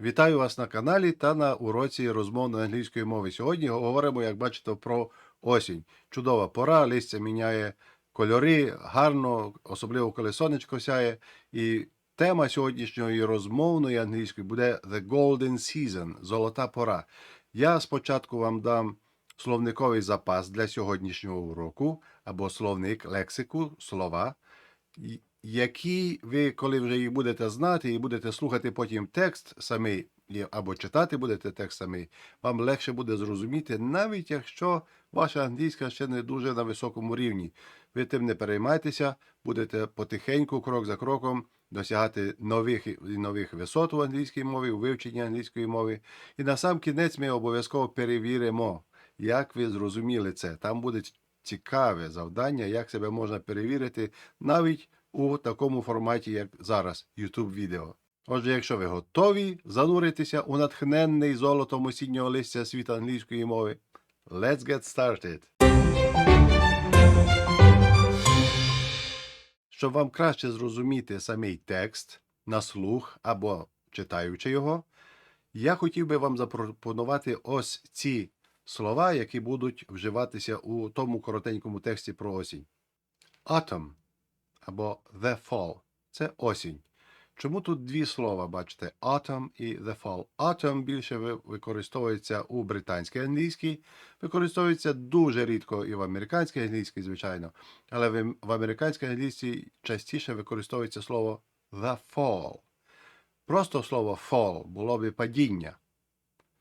Вітаю вас на каналі та на уроці розмовної англійської мови. Сьогодні говоримо, як бачите, про осінь. Чудова пора, листя міняє кольори, гарно, особливо коли сонечко сяє. І тема сьогоднішньої розмовної англійської буде The Golden Season золота пора. Я спочатку вам дам словниковий запас для сьогоднішнього уроку або словник лексику, слова які ви, коли вже їх будете знати і будете слухати потім текст самий, або читати будете текст самий, вам легше буде зрозуміти, навіть якщо ваша англійська ще не дуже на високому рівні. Ви тим не переймайтеся, будете потихеньку, крок за кроком, досягати нових і нових висот у англійській мові, у вивченні англійської мови. І на сам кінець ми обов'язково перевіримо, як ви зрозуміли це. Там буде цікаве завдання, як себе можна перевірити навіть у такому форматі, як зараз, YouTube відео. Отже, якщо ви готові зануритися у натхненний золотом осіннього листя світу англійської мови, let's get started! Щоб вам краще зрозуміти самий текст на слух або читаючи його, я хотів би вам запропонувати ось ці слова, які будуть вживатися у тому коротенькому тексті про осінь. Autumn або the fall це осінь. Чому тут дві слова, бачите, autumn і the fall? Autumn більше використовується у британській англійській, використовується дуже рідко і в американській англійській, звичайно, але в, в американській англійській частіше використовується слово the fall. Просто слово fall було би падіння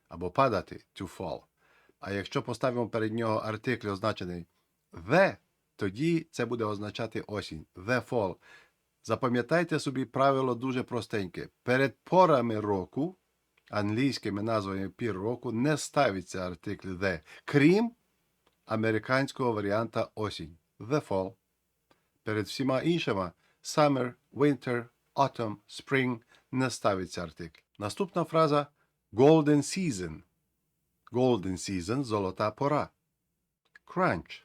або падати to fall. А якщо поставимо перед нього артикль, означений the, тоді це буде означати осінь. The fall. Запам'ятайте собі правило дуже простеньке. Перед порами року, англійськими назвами пір року, не ставиться артикль the, крім американського варіанта осінь. The fall. Перед всіма іншими summer, winter, autumn, spring не ставиться артикль. Наступна фраза golden season. Golden season – золота пора. Crunch –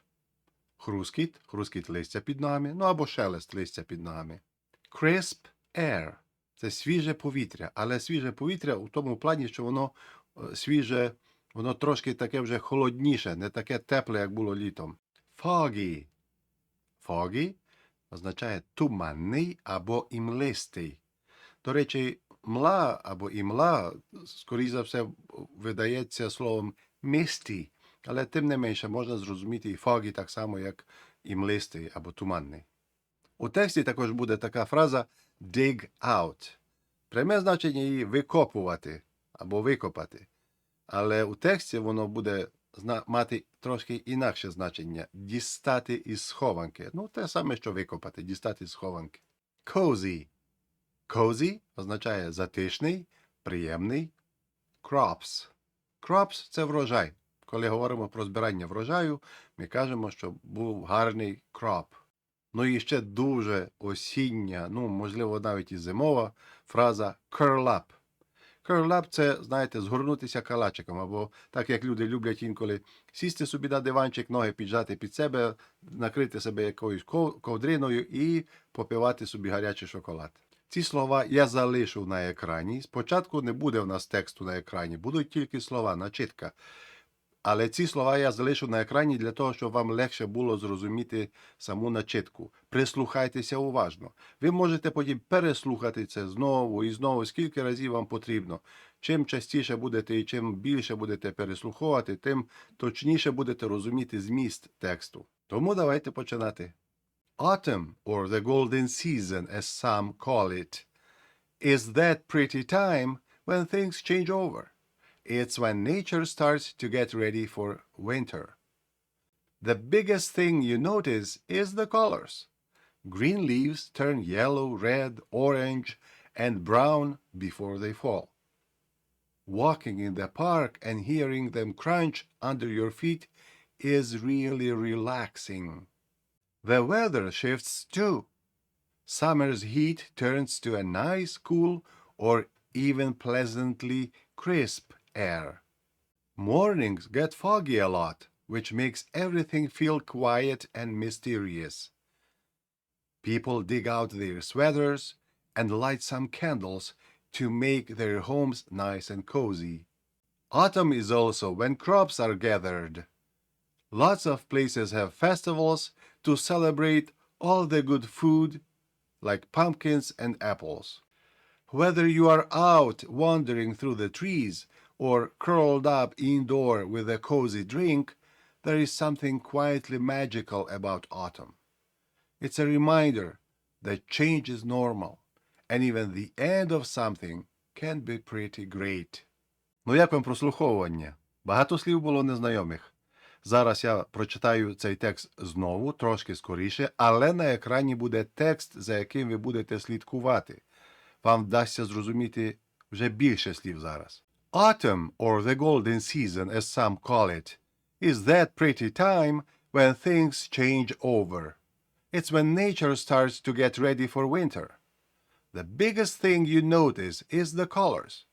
хрускіт, хрускіт листя під ногами, ну або шелест листя під ногами. Crisp air – це свіже повітря, але свіже повітря у тому плані, що воно е, свіже, воно трошки таке вже холодніше, не таке тепле, як було літом. Foggy – foggy означає туманний або імлистий. До речі, мла або імла, скоріше за все, видається словом misty, але тим не менше можна зрозуміти і foggy так само, як імлистий або туманний. У тексті також буде така фраза dig out. Пряме значення її викопувати або викопати. Але у тексті воно буде мати трошки інакше значення дістати із схованки. Ну, те саме, що викопати, дістати з схованки. Cozy. Cozy означає затишний, приємний. Crops. Crops – це врожай. Коли говоримо про збирання врожаю, ми кажемо, що був гарний crop. Ну і ще дуже осіння, ну, можливо, навіть і зимова фраза curl up. Curl up – це, знаєте, згорнутися калачиком, або так як люди люблять інколи сісти собі на диванчик, ноги піджати під себе, накрити себе якоюсь ковдриною і попивати собі гарячий шоколад. Ці слова я залишу на екрані. Спочатку не буде в нас тексту на екрані, будуть тільки слова, начитка. Але ці слова я залишу на екрані для того, щоб вам легше було зрозуміти саму начитку. Прислухайтеся уважно. Ви можете потім переслухати це знову і знову, скільки разів вам потрібно. Чим частіше будете і чим більше будете переслуховувати, тим точніше будете розуміти зміст тексту. Тому давайте починати. Autumn, or the golden season, as some call it, is that pretty time when things change over. It's when nature starts to get ready for winter. The biggest thing you notice is the colors. Green leaves turn yellow, red, orange, and brown before they fall. Walking in the park and hearing them crunch under your feet is really relaxing. The weather shifts too. Summer's heat turns to a nice, cool, or even pleasantly crisp air. Mornings get foggy a lot, which makes everything feel quiet and mysterious. People dig out their sweaters and light some candles to make their homes nice and cozy. Autumn is also when crops are gathered. Lots of places have festivals to celebrate all the good food, like pumpkins and apples. Whether you are out wandering through the trees or curled up indoor with a cozy drink, there is something quietly magical about autumn. It's a reminder that change is normal, and even the end of something can be pretty great. Ну як вам прослуховування? Багато слів було незнайомих. Зараз я прочитаю цей текст знову, трошки скоріше, але на екрані буде текст, за яким ви будете слідкувати. Вам вдасться зрозуміти вже більше слів зараз. Autumn, or the golden season, as some call it, is that pretty time when things change over. It's when nature starts to get ready for winter. The biggest thing you notice is the colors.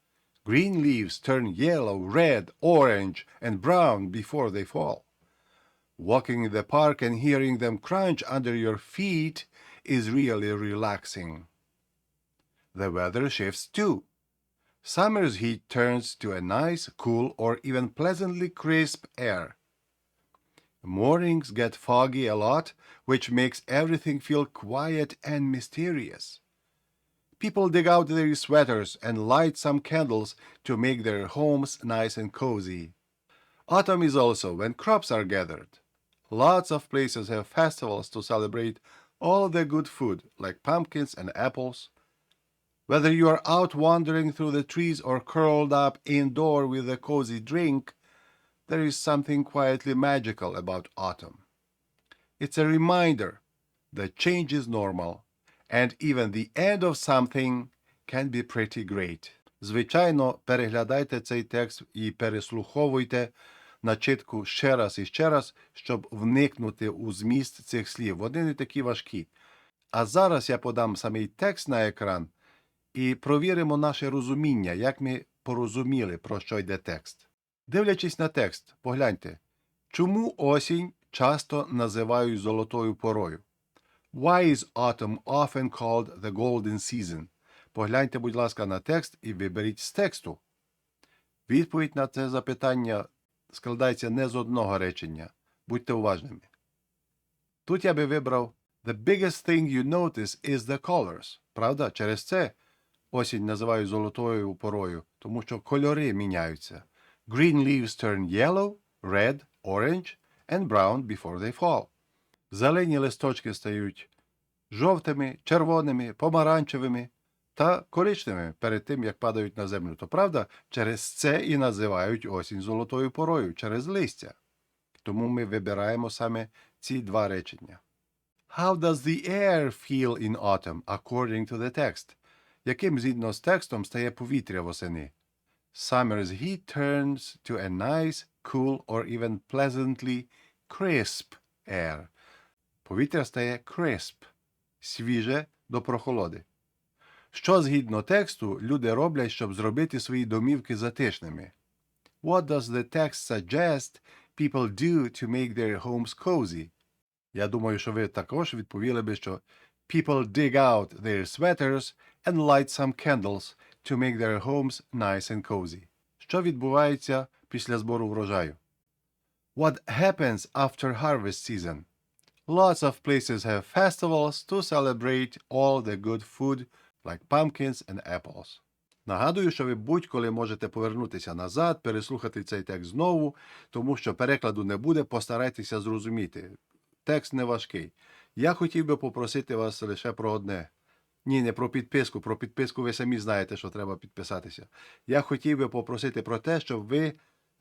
Green leaves turn yellow, red, orange, and brown before they fall. Walking in the park and hearing them crunch under your feet is really relaxing. The weather shifts too. Summer's heat turns to a nice, cool, or even pleasantly crisp air. Mornings get foggy a lot, which makes everything feel quiet and mysterious. People dig out their sweaters and light some candles to make their homes nice and cozy. Autumn is also when crops are gathered. Lots of places have festivals to celebrate all the good food, like pumpkins and apples. Whether you are out wandering through the trees or curled up indoor with a cozy drink, there is something quietly magical about autumn. It's a reminder that change is normal, and even the end of something can be pretty great. Звичайно, переглядайте цей текст і переслуховуйте начитку ще раз і ще раз, щоб вникнути у зміст цих слів. Вони не такі важкі. А зараз я подам самий текст на екран І провіримо наше розуміння, як ми порозуміли, про що йде текст. Дивлячись на текст, погляньте, чому осінь часто називають золотою порою? Why is autumn often called the golden season? Погляньте, будь ласка, на текст і виберіть з тексту. Відповідь на це запитання складається не з одного речення. Будьте уважними. Тут я би вибрав The biggest thing you notice is the colors. Правда? Через це осінь називають золотою порою, тому що кольори міняються. Green leaves turn yellow, red, orange and brown before they fall. Зелені листочки стають жовтими, червоними, помаранчевими та коричневими перед тим, як падають на землю. То правда, через це і називають осінь золотою порою, через листя. Тому ми вибираємо саме ці два речення. How does the air feel in autumn according to the text? Яким згідно з текстом стає повітря восени? Summer's heat turns to a nice, cool or even pleasantly crisp air. Повітря стає crisp, свіже до прохолоди. Що згідно тексту люди роблять, щоб зробити свої домівки затишними? What does the text suggest people do to make their homes cozy? Я думаю, що ви також відповіли би, що people dig out their sweaters and light some candles to make their homes nice and cozy. Що відбувається після збору врожаю? What happens after harvest season? Lots of places have festivals to celebrate all the good food, like pumpkins and apples. Нагадую, що ви будь-коли можете повернутися назад, переслухати цей текст знову, тому що перекладу не буде, постарайтеся зрозуміти. Текст не важкий. Я хотів би попросити вас лише про одне. Ні, не про підписку. Про підписку ви самі знаєте, що треба підписатися. Я хотів би попросити про те, щоб ви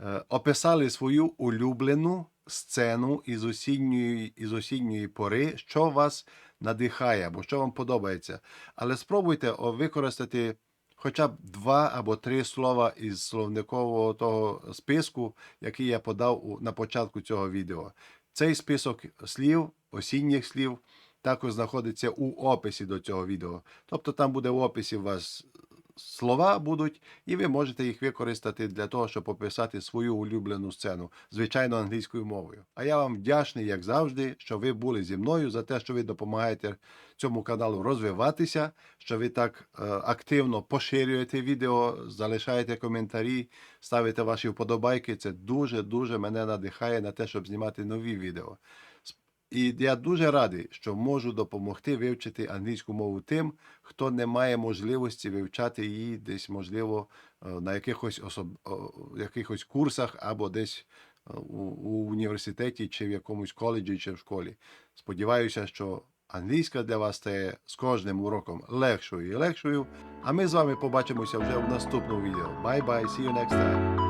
е, описали свою улюблену сцену із осінньої, із осінньої пори, що вас надихає або що вам подобається. Але спробуйте використати хоча б два або три слова із словникового того списку, який я подав на початку цього відео. Цей список слів, осінніх слів, також знаходиться у описі до цього відео. Тобто там буде в описі у вас слова будуть, і ви можете їх використати для того, щоб описати свою улюблену сцену, звичайно, англійською мовою. А я вам вдячний, як завжди, що ви були зі мною за те, що ви допомагаєте цьому каналу розвиватися, що ви так е, активно поширюєте відео, залишаєте коментарі, ставите ваші вподобайки. Це дуже дуже мене надихає на те, щоб знімати нові відео. І я дуже радий, що можу допомогти вивчити англійську мову тим, хто не має можливості вивчати її десь, можливо, е, на якихось особ... якихось курсах або десь е, у, університеті, чи в якомусь коледжі, чи в школі. Сподіваюся, що англійська для вас стає з кожним уроком легшою і легшою. А ми з вами побачимося вже в наступному відео. Bye bye, see you next time.